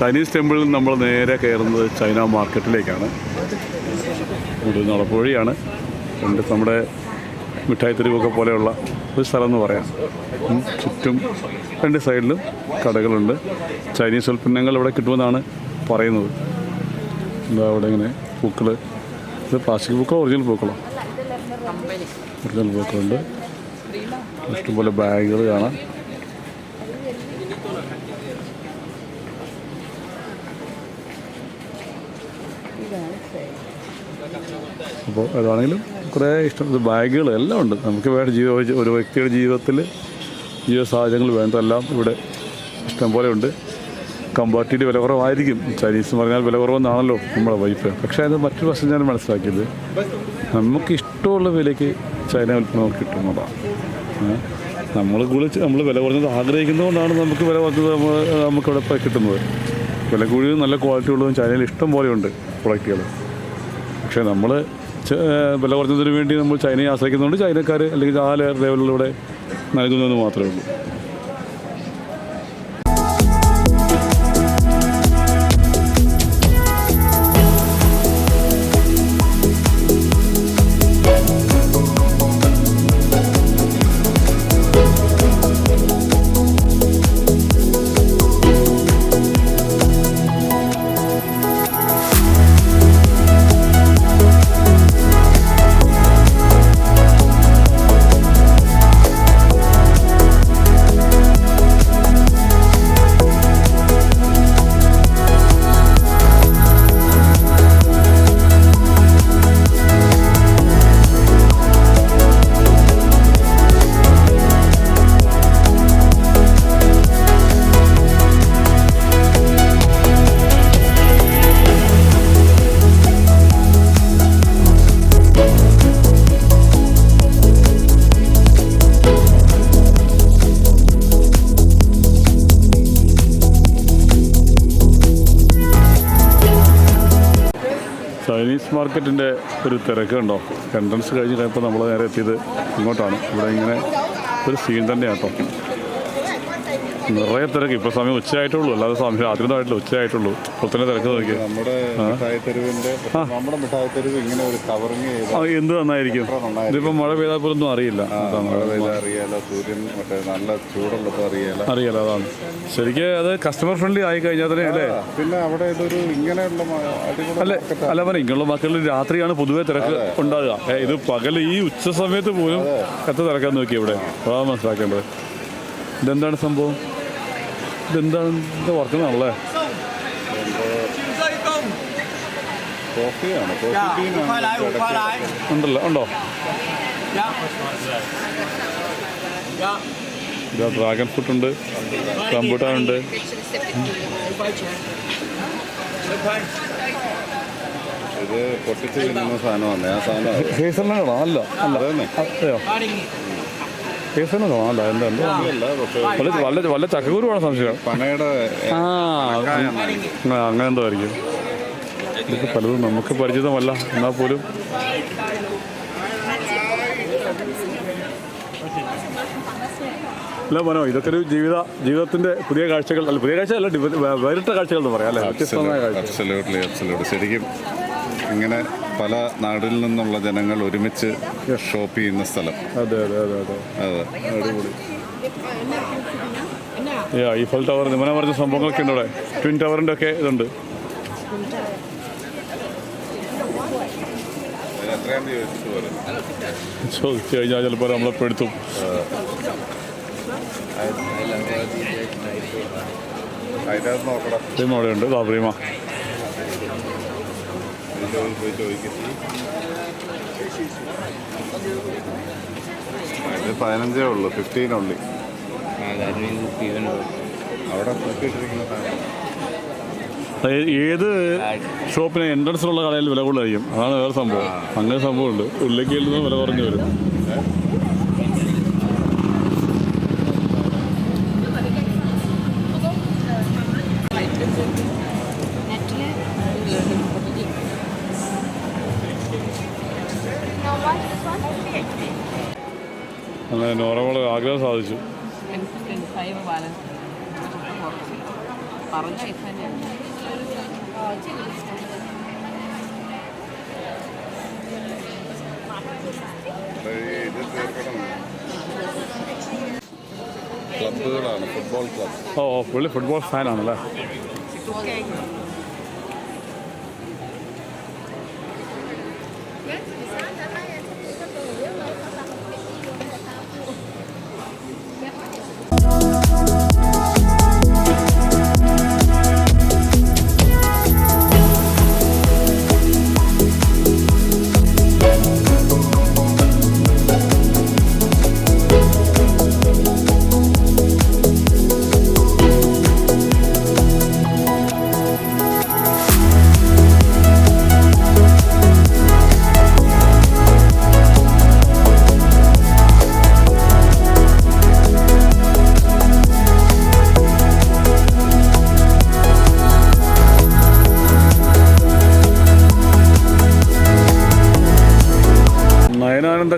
Chinese ടെമ്പിളിൽ നമ്മൾ നേരെ കയറുന്നത് ചൈന മാർക്കറ്റിലേക്കാണ്. ഒരു നടപ്പുവഴിയാണ് രണ്ട് നമ്മുടെ മിഠായി തെരുവൊക്കെ പോലെയുള്ള ഒരു സ്ഥലം എന്ന് പറയാം. ചുറ്റും രണ്ട് സൈഡിലും കടകളുണ്ട്. ചൈനീസ് ഉൽപ്പന്നങ്ങൾ ഇവിടെ കിട്ടുമെന്നാണ് പറയുന്നത്. എന്താ അവിടെ ഇങ്ങനെ പൂക്കൾ ഇത് പ്ലാസ്റ്റിക് പൂക്കളോ ഒറിജിനൽ പൂക്കളോ? ഒറിജിനൽ പൂക്കളുണ്ട്. ഇഷ്ടംപോലെ ബാഗുകൾ കാണാം. അപ്പോൾ അതാണെങ്കിലും കുറേ ഇഷ്ടം. ബാഗുകൾ എല്ലാം ഉണ്ട്. നമുക്ക് വേണ്ട ജീവിത ഒരു വ്യക്തിയുടെ ജീവിതത്തിൽ ജീവിത സാഹചര്യങ്ങൾ വേണ്ടതെല്ലാം ഇവിടെ ഇഷ്ടം പോലെ ഉണ്ട്. കമ്പാർട്ടിയുടെ വില കുറവായിരിക്കും. ചൈനീസ് എന്ന് പറഞ്ഞാൽ വില കുറവെന്നാണല്ലോ നമ്മുടെ വൈഫ് പക്ഷേ അത് മറ്റൊരു വശം ഞാൻ മനസ്സിലാക്കിയത്. നമുക്ക് ഇഷ്ടമുള്ള വിലയ്ക്ക് ചൈന ഉൽപ്പന്നം കിട്ടുന്നതാണ്. നമ്മൾ കുളിച്ച് നമ്മൾ വില കുറഞ്ഞത് ആഗ്രഹിക്കുന്നതുകൊണ്ടാണ് നമുക്ക് വില കുറഞ്ഞത് നമ്മൾ നമുക്കിവിടെ ഇപ്പോൾ കിട്ടുന്നത്. വില കൂടിയതും നല്ല ക്വാളിറ്റി ഉള്ളതും ചൈനയിൽ ഇഷ്ടം പോലെയുണ്ട് പ്രൊഡക്റ്റുകൾ പക്ഷേ നമ്മൾ വില കുറഞ്ഞതിന് വേണ്ടി നമ്മൾ ചൈനയെ ആശ്രയിക്കുന്നതുകൊണ്ട് ചൈനക്കാർ അല്ലെങ്കിൽ ആ ലെവലിലൂടെ നൽകുന്നതെന്ന് മാത്രമേ ഉള്ളൂ. ഒരു തിരക്ക് ഉണ്ടോ എൻട്രൻസ് കഴിഞ്ഞ് കഴിഞ്ഞപ്പോൾ നമ്മൾ നേരെ എത്തിയത് ഇങ്ങോട്ടാണ്. ഇവിടെ ഇങ്ങനെ ഒരു സീൻ തന്നെയാട്ടോ നിറയെ തിരക്ക് ഇപ്പൊ സമയം ഉച്ചയായിട്ടുള്ളൂ. അല്ലാതെ സമയം രാത്രി ആയിട്ടില്ല ഉച്ചയായിട്ടുള്ളൂ തന്നെ തിരക്ക് നോക്കി. നമ്മുടെ നമ്മുടെ ഇങ്ങനെ ഒരു കവറിങ് എന്ത് നന്നായിരിക്കും? ഇതിപ്പോ മഴ പെയ്താൽ പോലൊന്നും അറിയില്ല. അറിയാല മഴ പെയ്താൽ അറിയാലോ സൂര്യൻ മറ്റേ നല്ല ചൂടുള്ളപ്പോൾ അറിയാലോ. അറിയില്ല അതാണ്. ശരിക്കും അത് കസ്റ്റമർ ഫ്രണ്ട്ലി ആയി കഴിഞ്ഞാൽ തന്നെ അല്ലേ? പിന്നെ അവിടെ ഇതൊരു ഇങ്ങനെയുള്ള അല്ലേ? അല്ല പറഞ്ഞ ഇങ്ങനെയുള്ള മക്കളിൽ രാത്രിയാണ് പൊതുവെ തിരക്ക് ഉണ്ടാകുക. ഇത് പകൽ ഈ ഉച്ച സമയത്ത് പോലും എത്ര തിരക്കാൻ നോക്കി ഇവിടെ? അതാണ് മനസ്സിലാക്കേണ്ടത്. ഇതെന്താണ് സംഭവം? ഇതെന്താണ് വർക്കുന്നാണല്ലേ കോഫിയാണ് കോഫി ഉണ്ടല്ലോ ഉണ്ടോ? ഡ്രാഗൺ ഫ്രൂട്ട് ഉണ്ട് കമ്പ്യൂട്ടർ ഉണ്ട്. ഇത് പൊട്ടിച്ച് കിട്ടുന്ന സാധനമാണ് ആ സാധനം അല്ല അല്ല. അതെയോ? 八零，ഹേസലിനാണോ അല്ല എന്താ? എന്താ വല്ല വല്ല വല്ല ചക്കക്കുരുവാണ് സംശയം. പനയുടെ ആ അങ്ങനെ എന്തോ ആയിരിക്കും. ഇതൊക്കെ പലതും നമുക്ക് പരിചിതമല്ല എന്നാൽ പോലും. അല്ല മനോ ഇതൊക്കെ ഒരു ജീവിത ജീവിതത്തിന്റെ പുതിയ കാഴ്ചകൾ അല്ല പുതിയ കാഴ്ച അല്ല വേറിട്ട കാഴ്ചകൾ എന്ന് പറയാം അല്ലേ? ശരിക്കും ഇങ്ങനെ പല നാടിൽ നിന്നുള്ള ജനങ്ങൾ ഒരുമിച്ച് ഷോപ്പ് ചെയ്യുന്ന സ്ഥലം. അതെ അതെ അതെ അതെ. അതെ. അടിപൊളി. യാ ഈഫൽ ടവർ നിമന പറഞ്ഞ സംഭവങ്ങളൊക്കെ ഉണ്ട് ഇവിടെ ട്വിൻ ടവറിന്റെ ഒക്കെ ഇതുണ്ട്. ചോദിച്ചു കഴിഞ്ഞാൽ ചിലപ്പോൾ നമ്മളെ പെടുത്തും. അവിടെ ഉണ്ട് ഇതാ ഇതിൽ പോയി ചോദിക്കും ഇത് പതിനഞ്ചേ ഉള്ളൂ ഫിഫ്റ്റീൻ ഉള്ളി. അവിടെ ഏത് ഷോപ്പിന് എൻട്രൻസിലുള്ള കടയിൽ വില കൂടുതലായിരിക്കും. അതാണ് വേറെ സംഭവം. അങ്ങനെ സംഭവമുണ്ട്. ഉള്ളിലേക്ക് വില കുറഞ്ഞു വരും ഇത് സാധിച്ചു. ക്ലബുകളാണ് ഫുട്ബോൾ ക്ലബ് ഓ, പുള്ളി ഫുട്ബോൾ ഫാനാണല്ലേ?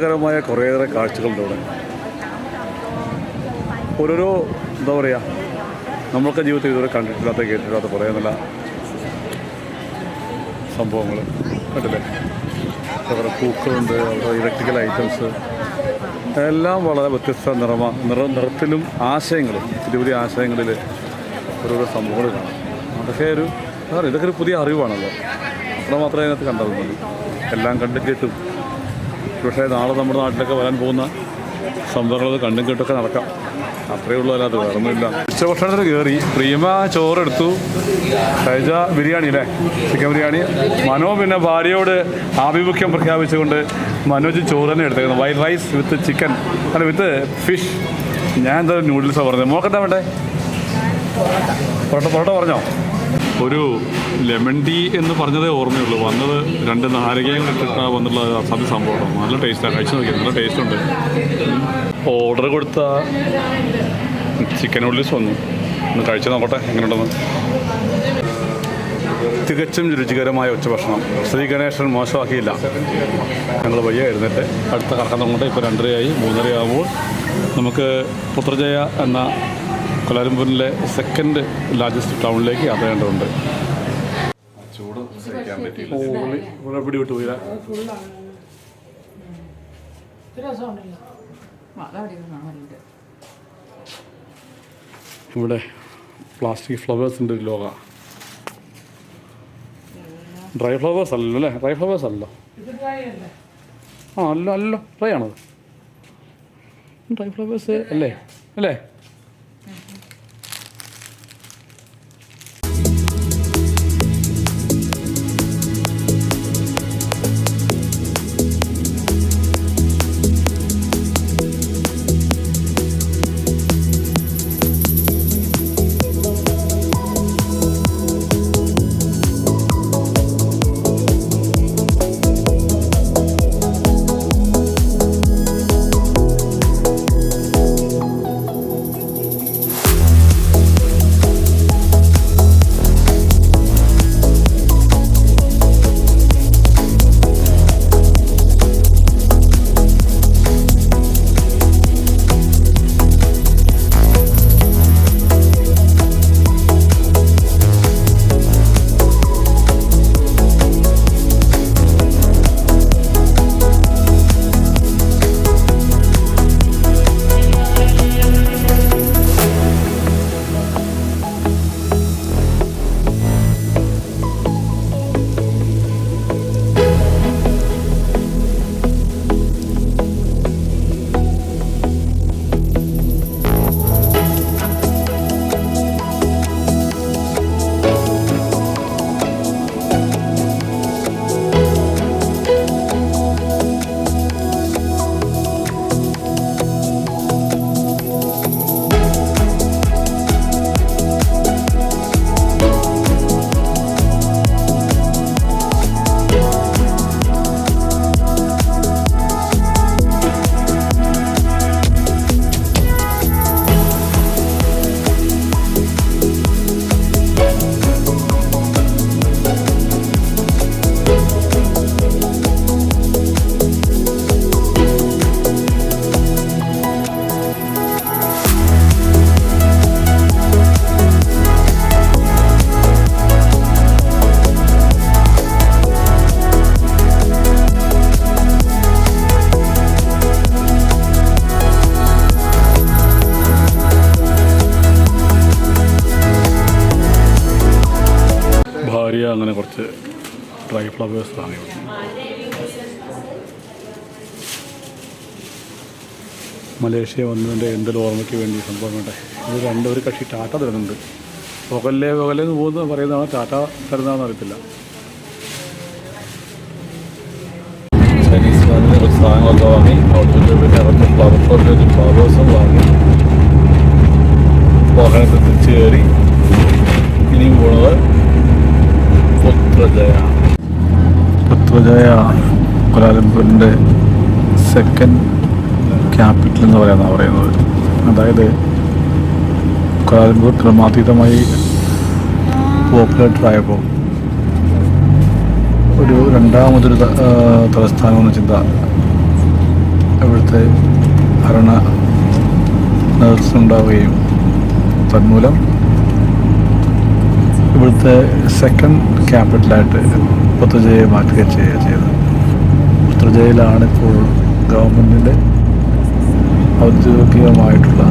നയനാനന്ദകരമായ കുറേയേറെ കാഴ്ചകളുണ്ട് ഇവിടെ ഓരോരോ എന്താ പറയുക നമ്മളൊക്കെ ജീവിതത്തിൽ ഇതുവരെ കണ്ടിട്ടില്ലാത്ത കേട്ടിട്ടില്ലാത്ത കുറേ നല്ല സംഭവങ്ങൾ. കണ്ടില്ലേ? അവരുടെ പൂക്കളുണ്ട് അവരുടെ ഇലക്ട്രിക്കൽ ഐറ്റംസ് എല്ലാം വളരെ വ്യത്യസ്ത നിറമ നിറ നിറത്തിലും ആശയങ്ങളും പുതിയ പുതിയ ആശയങ്ങളിൽ ഓരോരോ സംഭവങ്ങൾ കാണാം. അതൊക്കെ ഒരു ഇതൊക്കെ ഒരു പുതിയ അറിവാണല്ലോ. അത്ര മാത്രമേ അതിനകത്ത് കണ്ടതുള്ളൂ എല്ലാം കണ്ടും കേട്ടും. പക്ഷേ നാളെ നമ്മുടെ നാട്ടിലൊക്കെ വരാൻ പോകുന്ന സംഭവങ്ങൾ കണ്ടും കേട്ടൊക്കെ നടക്കാം. അത്രയേ ഉള്ളൂ അല്ലാതെ വേറൊന്നുമില്ല. ഉച്ചഭക്ഷണത്തിന് കയറി പ്രീമ ചോറെടുത്തു. ഷൈജ ബിരിയാണി അല്ലേ? ചിക്കൻ ബിരിയാണി. മനോ പിന്നെ ഭാര്യയോട് ആഭിമുഖ്യം പ്രഖ്യാപിച്ചുകൊണ്ട് മനോജ് ചോറ് തന്നെ എടുത്തേക്കുന്നത് വൈറ്റ് റൈസ് വിത്ത് ചിക്കൻ അല്ല വിത്ത് ഫിഷ് ഞാൻ എന്താ നൂഡിൽസാണ് പറഞ്ഞത്. മോക്കെന്താ വേണ്ടേ? പൊറോട്ട പൊറോട്ട പറഞ്ഞോ? ഒരു ലെമൺ ടീ എന്ന് പറഞ്ഞതേ ഓർമ്മയുള്ളൂ. വന്നത് രണ്ട് നാരകയും ഇട്ടിട്ടാ വന്നുള്ള അസാധ്യ സംഭവമാണ്. നല്ല ടേസ്റ്റാണ് കഴിച്ചു നോക്കിയത് നല്ല ടേസ്റ്റ് ഉണ്ട്. ഓർഡർ കൊടുത്ത ചിക്കൻ നൂഡിൽസ് വന്നു. ഒന്ന് കഴിച്ചു നോക്കട്ടെ എങ്ങനെയുണ്ടെന്ന്. തികച്ചും രുചികരമായ ഉച്ചഭക്ഷണം. ശ്രീ ഗണേശൻ മോശമാക്കിയില്ല. ഞങ്ങൾ വയ്യ എഴുന്നേറ്റ് അടുത്ത കറക്കം തുടങ്ങട്ടെ ഇപ്പോൾ രണ്ടരയായി മൂന്നരയാകുമ്പോൾ നമുക്ക് പുത്രജയ എന്ന കൊലാലംപൂരിലെ സെക്കൻഡ് ലാർജസ്റ്റ് ടൗണിലേക്ക് യാത്ര ചെയ്യേണ്ടതുണ്ട്. ചൂട് സഹിക്കാൻ പറ്റിയില്ല. ഇവിടെ പിടി വിട്ടു പോയില്ല ഇവിടെ പ്ലാസ്റ്റിക് ഫ്ലവേഴ്സിന്റെ ഒരു ലോക. ഡ്രൈ ഫ്ലവേഴ്സ് അല്ലല്ലോ അല്ലേ? ഡ്രൈ ഫ്ലവേഴ്സ് അല്ലല്ലോ. ആ അല്ല അല്ല ഡ്രൈ ആണത്. ഡ്രൈ ഫ്ലവേഴ്സ് അല്ലേ? അല്ലേ? ഡ്രൈ ഫ്ലവേഴ്സ് ഇവിടെ. മലേഷ്യ വന്നതിന്റെ എന്തൊരു ഓർമ്മയ്ക്ക് വേണ്ടി സംഭവം വേണ്ടേ ഇത് രണ്ട് ഒരു കക്ഷി ടാറ്റ തരുന്നുണ്ട്. പുകല്ലേ പുകലേ എന്ന് പോകുന്നത് പറയുന്നതാണ് ടാറ്റ തരുന്നതാണെന്ന് അറിയത്തില്ല. വാങ്ങി തിരിച്ച് കയറി ഇനിയും പോണത് പുത്രജയ. പുത്രജയ കുലാലംപൂരിന്റെ സെക്കൻഡ് ക്യാപിറ്റൽ എന്ന് പറയുന്ന പറയുന്നത്. അതായത് കുലാലംപൂർ ക്രമാതീതമായി പോപ്പുലേറ്റഡ് ആയപ്പോൾ ഒരു രണ്ടാമതൊരു തലസ്ഥാനം എന്ന ചിന്ത ഇവിടുത്തെ ഭരണ നേതൃത്വമുണ്ടാവുകയും തന്മൂലം ഇവിടുത്തെ സെക്കൻഡ് ക്യാപിറ്റലായിട്ട് പുത്രജയെ മാറ്റുകയും ചെയ്യുക ചെയ്തത് പുത്രജയിലാണ് ഇപ്പോൾ ഗവൺമെന്റിന്റെ ഔദ്യോഗികമായിട്ടുള്ള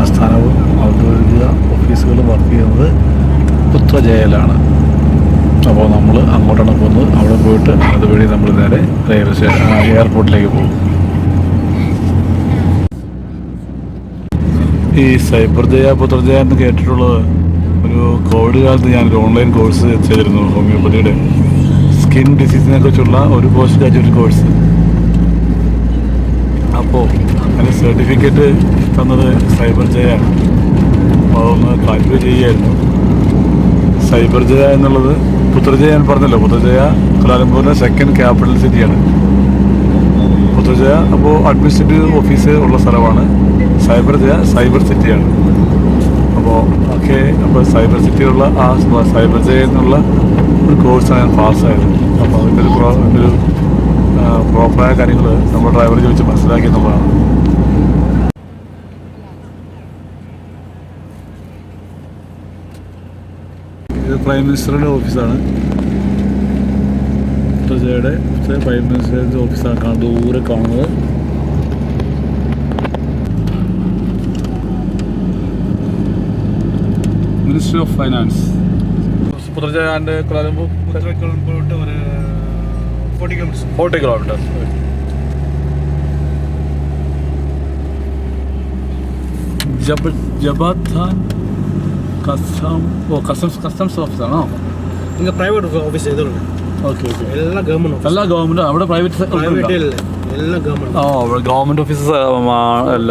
ആസ്ഥാനവും ഔദ്യോഗിക ഓഫീസുകളും വർക്ക് ചെയ്യുന്നത് പുത്രജയലാണ് അപ്പോൾ നമ്മൾ അങ്ങോട്ടാണ് പോകുന്നത്. അവിടെ പോയിട്ട് അതുവഴി നമ്മൾ നേരെ റെയിൽവേ സ്റ്റേഷൻ എയർപോർട്ടിലേക്ക് പോകും. ഈ സൈബർ ജയ പുത്രജയ എന്ന് കേട്ടിട്ടുള്ളത് ഒരു കോവിഡ് കാലത്ത് ഞാനൊരു ഓൺലൈൻ കോഴ്സ് ചെയ്തിരുന്നു ഹോമിയോപ്പതിയുടെ. സ്കിൻ ഡിസീസിനെ കുറിച്ചുള്ള ഒരു പോസ്റ്റ് ഗ്രാജുവേറ്റ് കോഴ്സ്. അപ്പോൾ അതിന് സർട്ടിഫിക്കറ്റ് തന്നത് സൈബർ ജയാണ് അപ്പോൾ അതൊന്ന് കാൽക്കുലേറ്റ് ചെയ്യുകയായിരുന്നു. സൈബർ ജയ എന്നുള്ളത് പുത്രജയ ഞാൻ പറഞ്ഞല്ലോ. പുത്രജയ കുലാലംപൂരിലെ സെക്കൻഡ് ക്യാപിറ്റൽ സിറ്റിയാണ് പുത്രജയ അപ്പോൾ അഡ്മിനിസ്ട്രേറ്റീവ് ഓഫീസ് ഉള്ള സ്ഥലമാണ്. സൈബർ ജയ സൈബർ സിറ്റിയാണ് അപ്പോൾ ഓക്കെ അപ്പോൾ സൈബർ സിറ്റിയിലുള്ള ആ സൈബർ ജയ എന്നുള്ള ഒരു കോഴ്സാണ് ഞാൻ പാസ്സായത് അപ്പോൾ അതിന്റെ ഒരു പ്രോ- അതിന്റെ ഒരു പ്രോപ്പറായ കാര്യങ്ങൾ നമ്മൾ ഡ്രൈവർ ചോദിച്ച് മനസ്സിലാക്കി എന്നുള്ളതാണ്. ഇത് പ്രൈം മിനിസ്റ്ററുടെ ഓഫീസാണ് പ്രജയുടെ പ്രൈം മിനിസ്റ്ററിന്റെ ഓഫീസാണ് കാണുന്നത് ദൂരെ കാണുന്നത്. Ministry of finance Putrajaya and ഒരു ഫോർട്ടി കിലോമീറ്റർ ജബ ജബാദ് കസ്റ്റം ഓ കസ്റ്റംസ് കസ്റ്റംസ് ഓഫീസാണോ നിങ്ങൾ പ്രൈവറ്റ് ഓഫീസ് എല്ലാ ഗവൺമെന്റ് അവിടെ പ്രൈവറ്റ് ഗവൺമെന്റ് ഓഫീസസ് അല്ല.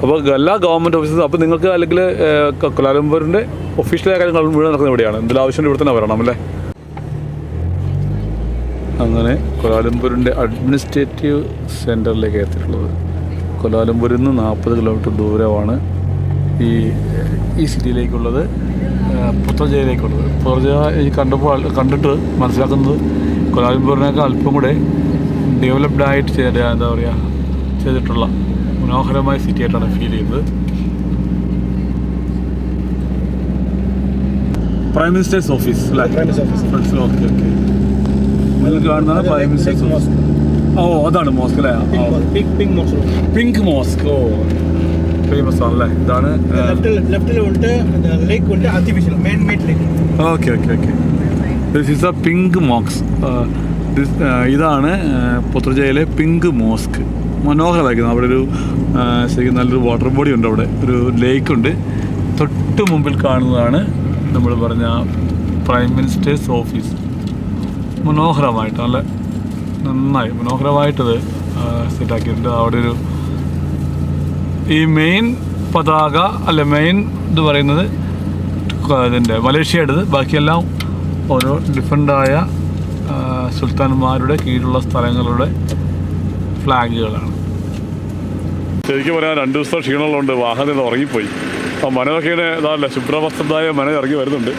അപ്പോൾ എല്ലാ ഗവൺമെന്റ് ഓഫീസസ് അപ്പോൾ നിങ്ങൾക്ക് അല്ലെങ്കിൽ കുലാലംപൂരിന്റെ ഒഫീഷ്യലായ കാര്യങ്ങൾ മുഴുവൻ നടക്കുന്നത് ഇവിടെയാണ്. എന്തെങ്കിലും ആവശ്യം ഇവിടെ തന്നെ വരണം അല്ലേ? അങ്ങനെ കൊലാലംപൂരിന്റെ അഡ്മിനിസ്ട്രേറ്റീവ് സെന്ററിലേക്ക് എത്തിയിട്ടുള്ളത്. കൊലാലംപൂരിൽ നിന്ന് നാൽപ്പത് കിലോമീറ്റർ ദൂരമാണ് ഈ ഈ സിറ്റിയിലേക്കുള്ളത് പുത്രജയിലേക്കുള്ളത് പുത്രജ ഈ കണ്ടപ്പോൾ കണ്ടിട്ട് മനസ്സിലാക്കുന്നത് കൊലാലംപൂരിനേക്കാൾ അല്പം കൂടെ ഡെവലപ്ഡ് ആയിട്ട് ചെയ്ത എന്താ പറയുക ചെയ്തിട്ടുള്ള മനോഹരമായ സിറ്റി ആയിട്ടാണ് ഫീൽ ചെയ്യുന്നത്. Prime minister's office okay prime minister's ഓ അതാണ് മോസ്ക് അല്ലേ? പിങ്ക് മോസ്ക് ഓ. ഫേമസ് ആണല്ലേ ഇതാണ് okay okay okay this is a pink MOOCs ഇതാണ് പുത്രജയിലെ പിങ്ക് മോസ്ക് മനോഹരമായിരിക്കുന്നു. അവിടെ ഒരു ശരിക്കും നല്ലൊരു വാട്ടർ ബോഡി ഉണ്ട് അവിടെ. ഒരു ലേക്ക് ഉണ്ട്. തൊട്ട് മുമ്പിൽ കാണുന്നതാണ് നമ്മൾ പറഞ്ഞ പ്രൈം മിനിസ്റ്റേഴ്സ് ഓഫീസ് മനോഹരമായിട്ട് നല്ല നന്നായി മനോഹരമായിട്ടത് സെറ്റാക്കിയിട്ടുണ്ട് അവിടെ ഒരു ഈ മെയിൻ പതാക അല്ല മെയിൻ ഇത് പറയുന്നത് ഇതിന്റെ മലേഷ്യയുടേത്. ബാക്കിയെല്ലാം ഓരോ ഡിഫറെന്റായ സുൽത്താൻമാരുടെ കീഴിലുള്ള സ്ഥലങ്ങളുടെ ഫ്ലാഗുകളാണ് ശരിക്കും പറയാൻ രണ്ട് ദിവസം ക്ഷീണമുള്ളതുകൊണ്ട് വാഹനം ഉറങ്ങിപ്പോയി. ആ മനോഹീനെ ഇതാണല്ലേ ശുഭ്രവസ്ത്രതായ മന ഇറങ്ങി വരുന്നുണ്ട്.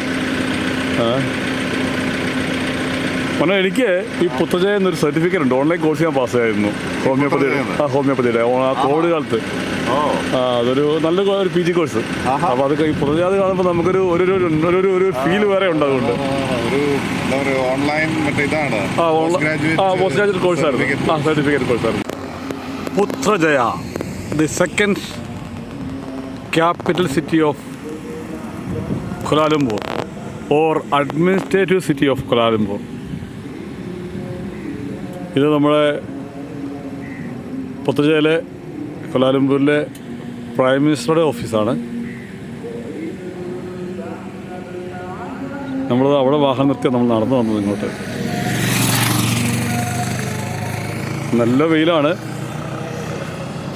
മന എനിക്ക് ഈ പുത്തജയ എന്നൊരു സർട്ടിഫിക്കറ്റ് ഉണ്ട്. ഓൺലൈൻ കോഴ്സ് ഞാൻ പാസ്സായിരുന്നു ഹോമിയോപ്പതിയുടെ ആ ഹോമിയോപ്പതിയുടെ ആ കോവിഡ് കാലത്ത്. ആ അതൊരു നല്ല ഒരു പി ജി കോഴ്സ് അപ്പോൾ അതൊക്കെ ഈ പുതുജാതി കാണുമ്പോൾ നമുക്കൊരു ഒരു ഒരു ഒരു ഫീൽ വേറെ ഉണ്ട് അതുകൊണ്ട്. ഓൺലൈൻ ഇതാണ്. ആ പോസ്റ്റ് ഗ്രാജുവേറ്റ് കോഴ്സായിരുന്നു. ആ certificate കോഴ്സായിരുന്നു Putrajaya the second capital city of Kuala Lumpur or administrative city of Kuala Lumpur. ഇത് നമ്മുടെ പുത്തുചേലെ കുലാലംപൂരിലെ പ്രൈം മിനിസ്റ്ററുടെ ഓഫീസാണ്. നമ്മൾ അവിടെ വാഹനം നിർത്തി നമ്മൾ നടന്നു വന്നത് ഇങ്ങോട്ട്. നല്ല വെയിലാണ്.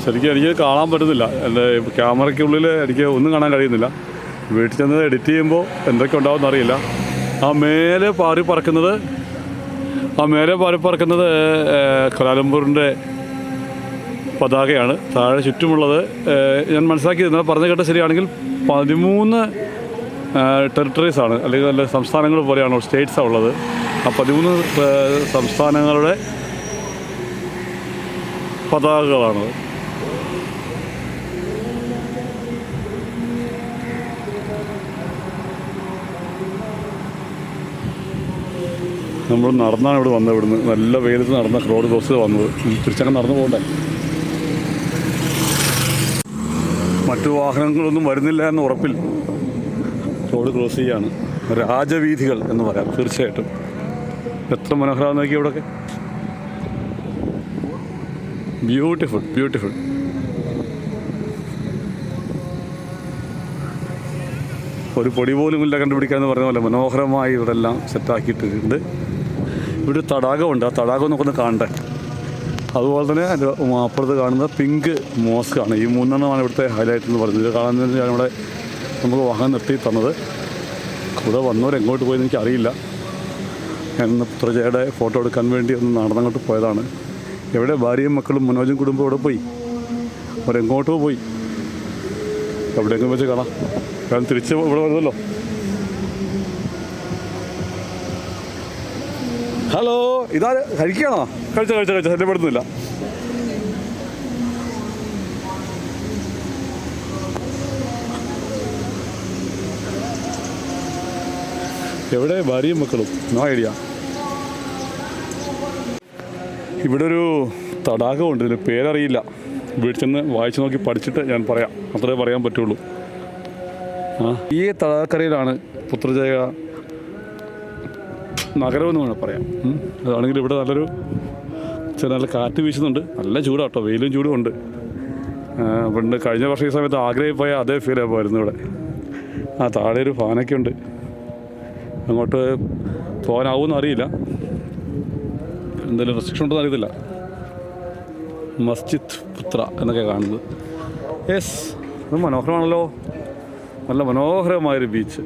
ശരിക്കും എനിക്ക് കാണാൻ പറ്റുന്നില്ല. എന്റെ ക്യാമറയ്ക്കുള്ളിൽ എനിക്ക് ഒന്നും കാണാൻ കഴിയുന്നില്ല. വീട്ടിൽ ചെന്ന് എഡിറ്റ് ചെയ്യുമ്പോൾ എന്തൊക്കെ ഉണ്ടാവും അറിയില്ല. ആ മേലെ പാറി പറക്കുന്നത് ആ മേലെ പാറി പറക്കുന്നത് കലാലംപൂറിന്റെ പതാകയാണ്. താഴെ ചുറ്റുമുള്ളത് ഞാൻ മനസ്സിലാക്കിയിരുന്നത് പറഞ്ഞു കേട്ട ശരിയാണെങ്കിൽ പതിമൂന്ന് ടെറിട്ടറീസ് ആണ്. അല്ലെങ്കിൽ നല്ല സംസ്ഥാനങ്ങൾ പോലെയാണോ സ്റ്റേറ്റ്സാണ് ഉള്ളത്. ആ പതിമൂന്ന് സംസ്ഥാനങ്ങളുടെ പതാകകളാണ് നമ്മൾ നടന്നാണ് ഇവിടെ വന്നത് ഇവിടുന്ന്. നല്ല വെയിലത്ത് നടന്ന റോഡ് ക്രോസ് വന്നത്. തിരിച്ചങ്ങ് നടന്നു പോകണ്ടേ? മറ്റു വാഹനങ്ങളൊന്നും വരുന്നില്ല എന്ന ഉറപ്പിൽ റോഡ് ക്രോസ് ചെയ്യാണ്. രാജവീഥികൾ എന്ന് പറയാം തീർച്ചയായിട്ടും. എത്ര മനോഹരമാണ് നോക്കി ഇവിടെയൊക്കെ ബ്യൂട്ടിഫുൾ ബ്യൂട്ടിഫുൾ ഒരു പൊടി പോലും ഇല്ല കണ്ടുപിടിക്കാന്ന് പറഞ്ഞ പോലെ മനോഹരമായി ഇവിടെ എല്ലാം സെറ്റാക്കിയിട്ടുണ്ട് ഇവിടെ തടാകമുണ്ട്. ആ തടാകം നമുക്കൊന്ന് കാണണ്ടേ അതുപോലെ തന്നെ അതിന്റെ അപ്പുറത്ത് കാണുന്ന പിങ്ക് മോസ്ക് ആണ് ഈ മൂന്നെണ്ണമാണ് ഇവിടുത്തെ ഹൈലൈറ്റ് എന്ന് പറയുന്നത്. ഇത് കാണുന്നതിന് ഇവിടെ നമുക്ക് വാഹനം നിർത്തി തന്നത്. കൂടെ വന്നവർ എങ്ങോട്ട് പോയെന്ന് എനിക്കറിയില്ല ഞാൻ ഇന്ന് പുത്രജയുടെ ഫോട്ടോ എടുക്കാൻ വേണ്ടി ഒന്ന് നടന്നങ്ങോട്ട് പോയതാണ്. എവിടെ ഭാര്യയും മക്കളും മനോജും കുടുംബം ഇവിടെ പോയി? അവരെങ്ങോട്ടോ പോയി? എവിടെയെങ്കിലും വെച്ച് കാണാം. ഞാൻ തിരിച്ച് ഇവിടെ വരുമല്ലോ. ഹലോ ഇതാ കഴിക്കണോ? കഴിച്ച കഴിച്ച കഴിച്ച. എന്നെ പെടുന്നില്ല എവിടെ? ഭാര്യയും മക്കളും. No idea. ഇവിടെ ഒരു തടാകമുണ്ട് ഇതിന് പേരറിയില്ല. വീട്ടിൽ ചെന്ന് വായിച്ചു നോക്കി പഠിച്ചിട്ട് ഞാൻ പറയാം. അത്രേ പറയാൻ പറ്റുള്ളൂ. ആ. ഈ തടാകക്കരയിലാണ് പുത്രജയ നഗരമെന്ന് വേണം പറയാം. അതാണെങ്കിൽ ഇവിടെ നല്ലൊരു ചില നല്ല കാറ്റ് വീശുന്നുണ്ട്. നല്ല ചൂടാട്ടോ. വെയിലും ചൂടും ഉണ്ട്. പണ്ട് കഴിഞ്ഞ വർഷം ഈ സമയത്ത് ആഗ്രയിൽ പോയ അതേ ഫീൽ ആയിരുന്നു ഇവിടെ. ആ താഴെ ഒരു ഫാനൊക്കെ ഉണ്ട്. അങ്ങോട്ട് പോകാനാവുമെന്ന് അറിയില്ല. എന്തെങ്കിലും റെസ്ട്രിക്ഷൻ ഉണ്ടെന്ന് അറിയത്തില്ല. മസ്ജിദ് പുത്ര എന്നൊക്കെ കാണുന്നത്. യെസ് മനോഹരമാണല്ലോ. നല്ല മനോഹരമായൊരു ബീച്ച്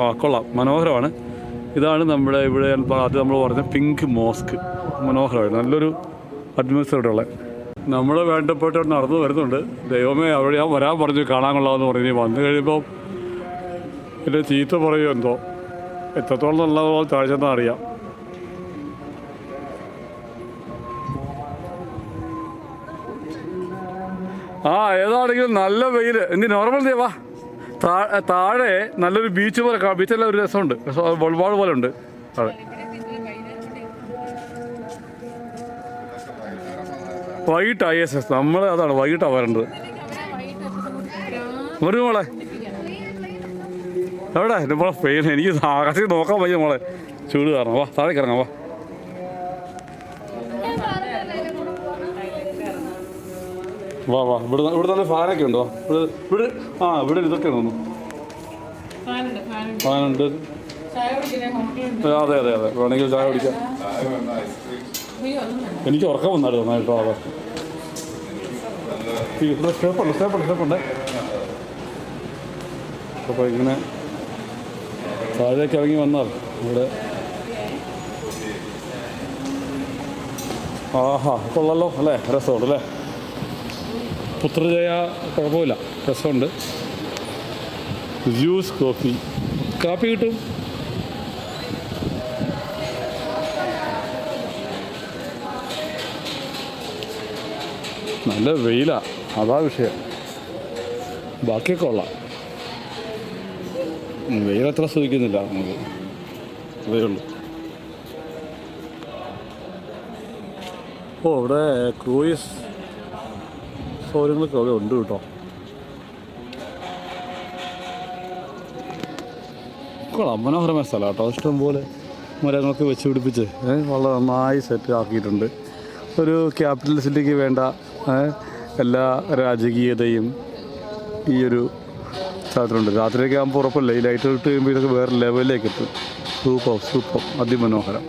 ആ കൊള്ളാം. മനോഹരമാണ്. ഇതാണ് നമ്മുടെ ഇവിടെ അത് നമ്മൾ പറഞ്ഞ പിങ്ക് മോസ്ക്. മനോഹരമാണ് നല്ലൊരു ഉള്ളത് നമ്മൾ വേണ്ടപ്പെട്ട നടന്നു വരുന്നുണ്ട്. ദൈവമേ അവിടെ ഞാൻ വരാൻ പറഞ്ഞു. കാണാൻ കൊള്ളാമെന്ന് പറഞ്ഞു. വന്നു കഴിയുമ്പോൾ എന്റെ ചീത്ത പറയുമോ എന്തോ? എത്രത്തോളം നല്ലതോ താഴ്ചന്ന അറിയാം. ആ ഏതാണെങ്കിലും നല്ല വെയിൽ എന്ത് നോർമൽ ദേവാ താഴെ നല്ലൊരു ബീച്ച് പോലെ ബീച്ചല്ല ഒരു രസമുണ്ട്. വൾവാൾ പോലെ ഉണ്ട്. വൈകിട്ട് വൈകിട്ടാ യെസ് യെസ് നമ്മൾ അതാണ് വൈകിട്ടാണ് വരേണ്ടത്. വരും മോളെ. എവിടെ? നമ്മളെ പെയിൻ എനിക്ക് ആകാശത്ത് നോക്കാൻ വയ്യ മോളെ. ചൂട് കാരണം. വാ താഴേക്ക് ഇറങ്ങാം. വാ. വാ വാ. ഇവിടെ ഇവിടെ തന്നെ ഫാനൊക്കെ ഉണ്ടോ? ഇവിടെ ഇവിടെ ആ ഇവിടെ ഇതൊക്കെ തോന്നുന്നു ഫാനുണ്ട് അതെ അതെ അതെ. വേണമെങ്കിൽ ചായ കുടിക്കാം. എനിക്ക് ഉറക്കം വന്നായിരുന്നു നന്നായിട്ടോ അതെ സ്റ്റേപ്പുണ്ട് ഇവിടെ സ്റ്റേപ്പുണ്ട് സ്റ്റെപ്പുണ്ട് സ്റ്റെപ്പുണ്ട്. അപ്പോൾ ഇങ്ങനെ താഴേക്ക് ഇറങ്ങി വന്നാൽ ഇവിടെ. ആഹാ കൊള്ളല്ലോ അല്ലേ? രസമുണ്ട് അല്ലേ പുത്രജയ കുഴപ്പമില്ല. രസമുണ്ട്. Juice coffee. കാപ്പി കിട്ടും. നല്ല വെയിലാ. അതാ വിഷയം. ബാക്കിയൊക്കെ കൊള്ളാം. വെയിലത്ര സൂചിക്കുന്നില്ല നമുക്ക്. അതേ ഉള്ളൂ. ഓ ഇവിടെ ക്രൂയിസ് സൗകര്യങ്ങളൊക്കെ അവിടെ ഉണ്ട് കേട്ടോ. കൊള്ളാം മനോഹരമായ സ്ഥലം കേട്ടോ. ഇഷ്ടംപോലെ മരങ്ങളൊക്കെ വെച്ച് പിടിപ്പിച്ച് വളരെ നന്നായി സെറ്റ് ആക്കിയിട്ടുണ്ട്. ഒരു ക്യാപിറ്റൽ സിറ്റിക്ക് വേണ്ട എല്ലാ രാജകീയതയും ഈ ഒരു സ്ഥലത്തിലുണ്ട്. രാത്രിയൊക്കെ ആകുമ്പോൾ ഉറപ്പല്ലേ? ഈ ലൈറ്റ് ഇട്ട് കഴിയുമ്പോൾ ഇതൊക്കെ വേറെ ലെവലിലേക്ക് എത്തും. Super super അതിമനോഹരം.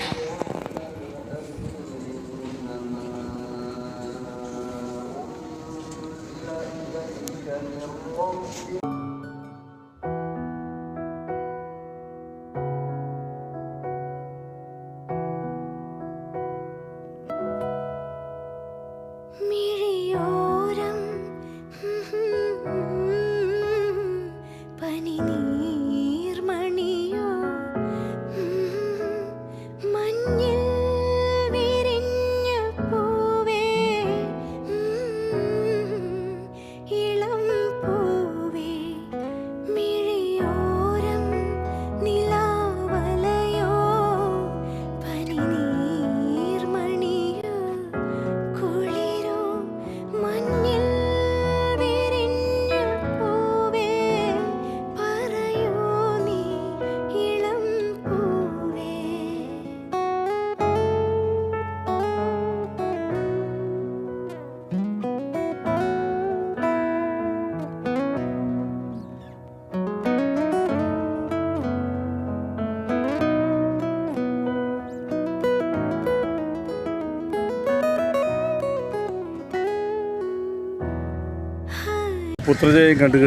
പുത്രജയം കണ്ട്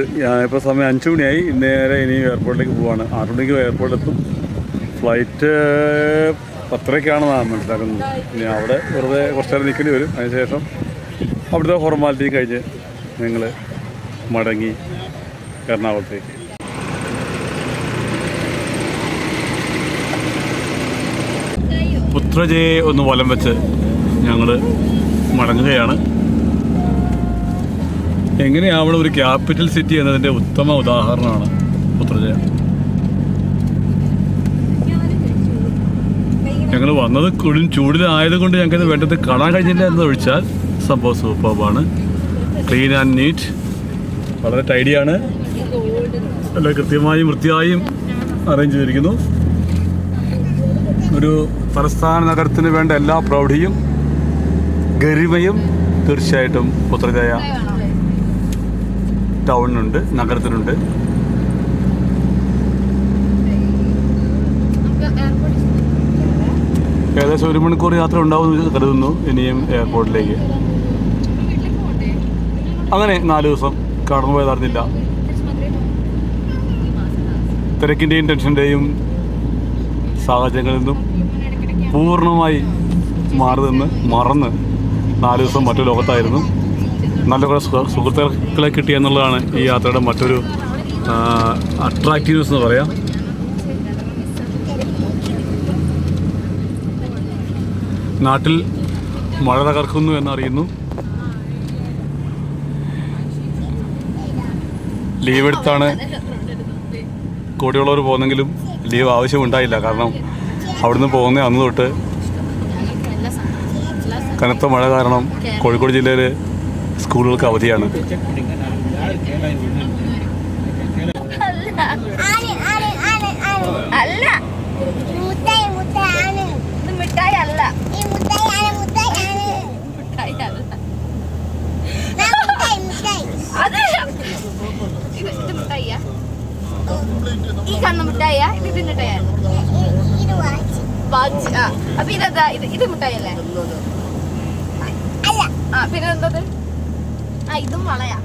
ഇപ്പോൾ സമയം അഞ്ച് മണിയായി. നേരെ ഇനി എയർപോർട്ടിലേക്ക് പോവാണ്. ആറ് മണിക്ക് എയർപോർട്ടിലെത്തും ഫ്ലൈറ്റ് പത്തരയ്ക്കാണെന്നാണ് മനസ്സിലാക്കുന്നത്. ഇനി അവിടെ വെറുതെ കുറച്ച് നേരം നിൽക്കേണ്ടി വരും. അതിനുശേഷം അവിടുത്തെ ഫോർമാലിറ്റി കഴിഞ്ഞ് നിങ്ങൾ മടങ്ങി എറണാകുളത്തേക്ക്. പുത്രജയെ ഒന്ന് വലം വെച്ച് ഞങ്ങൾ മടങ്ങുകയാണ്. എങ്ങനെയാവണം ഒരു ക്യാപിറ്റൽ സിറ്റി എന്നതിന്റെ ഉത്തമ ഉദാഹരണമാണ് പുത്രജയ. ഞങ്ങൾ വന്നത് കൊടും ചൂടിലായതുകൊണ്ട് ഞങ്ങൾക്ക് വേണ്ടത് കാണാൻ കഴിഞ്ഞില്ല എന്ന് ഒഴിച്ചാൽ സംഭവം സൂപ്പറാണ് ക്ലീൻ ആൻഡ് നീറ്റ് വളരെ ടൈഡിയാണ് നല്ല കൃത്യമായും വൃത്തിയായും അറേഞ്ച് ചെയ്തിരിക്കുന്നു. ഒരു തലസ്ഥാന നഗരത്തിന് വേണ്ട എല്ലാ പ്രൗഢിയും ഗരിമയും തീർച്ചയായിട്ടും പുത്രജയ ടൗണിനുണ്ട് നഗരത്തിനുണ്ട്. ഏകദേശം ഒരു മണിക്കൂർ യാത്ര ഉണ്ടാവും എന്ന് കരുതുന്നു ഇനിയും എയർപോർട്ടിലേക്ക്. അങ്ങനെ നാല് ദിവസം കടന്നു പോയതറിഞ്ഞില്ല തിരക്കിന്റെയും ടെൻഷന്റെയും സാഹചര്യങ്ങളിൽ നിന്നും പൂർണമായി മാറി നിന്ന് മറന്ന് നാല് ദിവസം മറ്റു ലോകത്തായിരുന്നു. നല്ല കുറേ സുഹ- സുഹൃത്തുക്കളെ കിട്ടുക എന്നുള്ളതാണ് ഈ യാത്രയുടെ മറ്റൊരു അട്രാക്റ്റീവ്നെസ് എന്ന് പറയാം. നാട്ടിൽ മഴ തകർക്കുന്നു എന്നറിയുന്നു. ലീവ് എടുത്താണ് കൂടെയുള്ളവർ പോകുന്നെങ്കിലും ലീവ് ആവശ്യമുണ്ടായില്ല. കാരണം അവിടുന്ന് പോകുന്ന അന്ന് തൊട്ട് കനത്ത മഴ കാരണം കോഴിക്കോട് ജില്ലയിൽ സ്കൂളുകൾക്ക് അവധിയാണ് അല്ല. മിഠായി അല്ല. ഈ മിഠായി ഇത് ഇത് വാച്ച്. ആ അപ്പൊ ഇതെന്താ? ഇത് ഇത് മിഠായി അല്ലേ? ആ പിന്നെ എന്തത് ആ ഇതും വളയാ.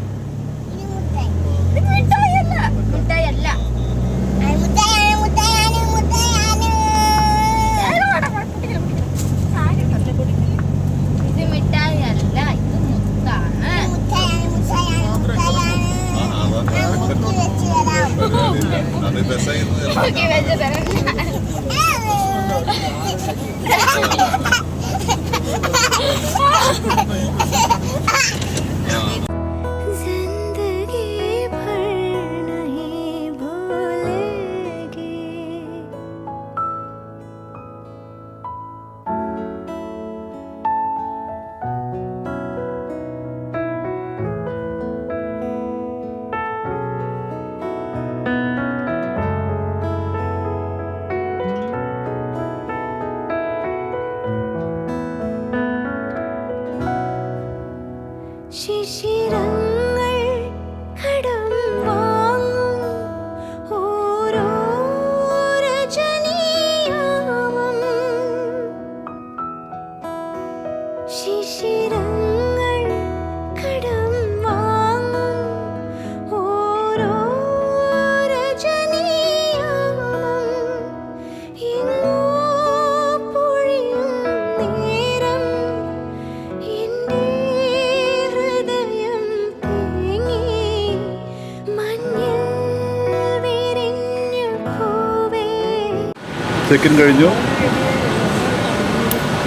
ചെക്കിൻ കഴിഞ്ഞു.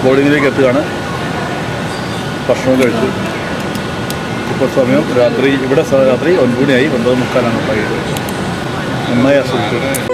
ബോർഡിങ്ങിലേക്ക് എത്തുകയാണ്. ഭക്ഷണം കഴിച്ചു. ഇപ്പോൾ സമയം രാത്രി ഇവിടെ രാത്രി ഒൻപത് മണിയായി ഒൻപത് മുക്കാലാണ് പൈ നന്നായി ആസ്വദിച്ചു.